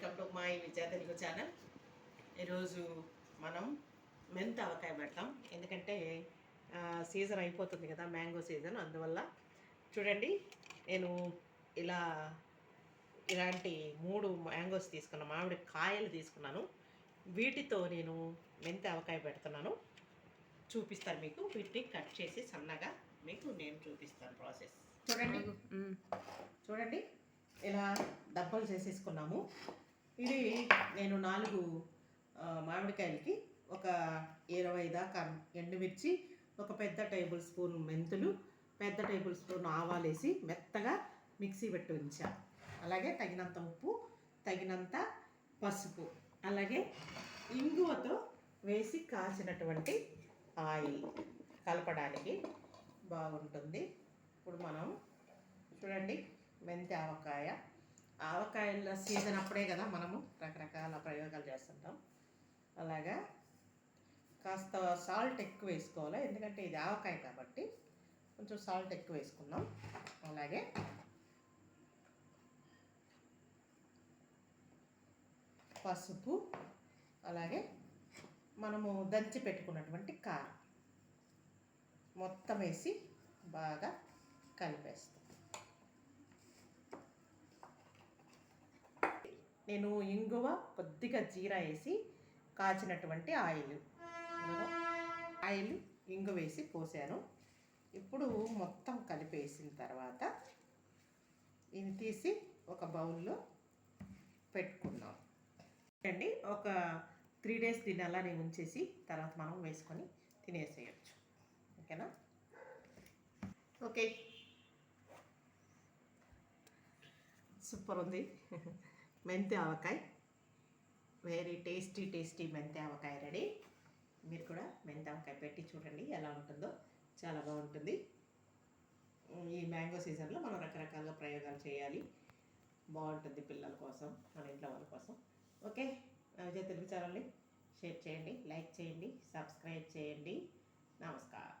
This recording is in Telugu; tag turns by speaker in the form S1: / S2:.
S1: Welcome to my Vijaya Telugu channel ఈరోజు మనం మెంత ఆవకాయ పెడతాం. ఎందుకంటే సీజన్ అయిపోతుంది కదా మ్యాంగో సీజన్ అందువల్ల చూడండి నేను ఇలా ఇలాంటి మూడు మ్యాంగోస్ తీసుకున్నాను మామిడి కాయలు తీసుకున్నాను. వీటితో నేను మెంతి ఆవకాయ పెడుతున్నాను. చూపిస్తాను మీకు. వీటిని కట్ చేసి సన్నగా మీకు నేను చూపిస్తాను ప్రాసెస్ చూడండి. చూడండి. ఇలా డబ్బలు చేసేసుకున్నాము. ఇది నేను నాలుగు మామిడికాయలకి ఒక ఇరవై దాకా ఎండుమిర్చి ఒక పెద్ద టేబుల్ స్పూన్ మెంతులు పెద్ద టేబుల్ స్పూన్ ఆవాలేసి మెత్తగా మిక్సీ పెట్టి ఉంచాను అలాగే తగినంత ఉప్పు తగినంత పసుపు అలాగే ఇంగువతో వేసి కాచినటువంటి ఆయిల్ కలపడానికి బాగుంటుంది. ఇప్పుడు మనం చూడండి మెంతి ఆవకాయ ఆవకాయల సీజన్ అప్పుడే కదా మనము రకరకాల ప్రయోగాలు చేస్తుంటాం. అలాగా కాస్త సాల్ట్ ఎక్కువ వేసుకోవాలి? ఎందుకంటే ఇది ఆవకాయ కాబట్టి కొంచెం సాల్ట్ ఎక్కువ వేసుకుందాం. అలాగే పసుపు అలాగే మనము దంచి పెట్టుకున్నటువంటి కారం మొత్తం వేసి బాగా కలిపేస్తాం. నేను ఇంగువ కొద్దిగా జీరా వేసి కాచినటువంటి ఆయిల్. ఆయిల్ ఇంగు వేసి పోసాను. ఇప్పుడు మొత్తం కలిపేసిన తర్వాత ఇది తీసి ఒక బౌల్లో పెట్టుకున్నాం అండి ఒక త్రీ డేస్ దీన్ని అలానే ఉంచేసి తర్వాత మనం వేసుకొని తినేసేయచ్చు. ఓకేనా? ఓకే. సూపర్ ఉంది. మెంతి ఆవకాయ వెరీ టేస్టీ టేస్టీ మెంతి ఆవకాయ రెడీ. మీరు కూడా మెంతి ఆవకాయ పెట్టి చూడండి ఎలా ఉంటుందో. చాలా బాగుంటుంది. ఈ మ్యాంగో సీజన్లో మనం రకరకాల ప్రయోగాలు చేయాలి. బాగుంటుంది పిల్లల కోసం మన ఇంట్లో వాళ్ళ కోసం. ఓకే విజయ తెలుగు ఛానల్ని షేర్ చేయండి లైక్ చేయండి సబ్స్క్రైబ్ చేయండి. నమస్కారం.